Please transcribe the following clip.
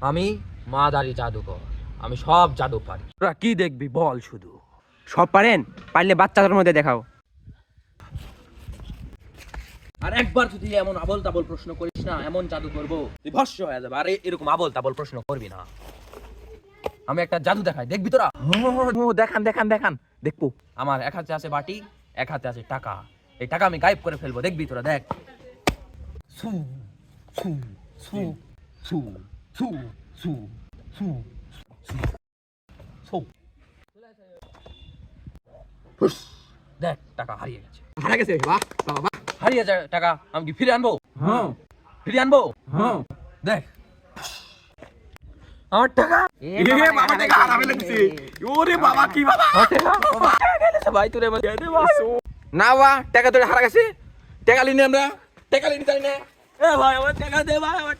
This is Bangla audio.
আমি মা মাদারি জাদুকর আমি সব জাদু পারি। তোরা কি দেখবি বল শুধু। সব পারেন? পারলে বাচ্চাদের মধ্যে দেখাও। আর একবার যদি এমন আবল তাবল প্রশ্ন করিস না, এমন জাদু করব তুই ভস্য হয়ে যাবে। আরে, এরকম আবল তাবল প্রশ্ন করবি না। আমি একটা জাদু দেখাই। দেখবি তোরা? দেখান দেখান দেখান। দেখব। আমার এক হাতে আছে বাটি, এক হাতে আছে টাকা। এই টাকা আমি গায়েব করে ফেলব। দেখবি তোরা? দেখ। সু সু সু সু। সু সু সু সু হুস, দেখ টাকা হারিয়ে গেছে হারা গেছে বাহ বাবা বাহ হারিয়ে যায় টাকা আমি কি ফিরে আনব হ্যাঁ ফিরে আনব হ্যাঁ দেখ আমার টাকা এ বাবা টাকা হারাবে লাগছে ওরে বাবা কি বাবা বাবা, ভাই তোরে। না বা টাকা তোরে হারা গেছে টাকা লিনি আমরা টাকা লিনি তাই না এ ভাই আমার টাকা দে ভাই আমার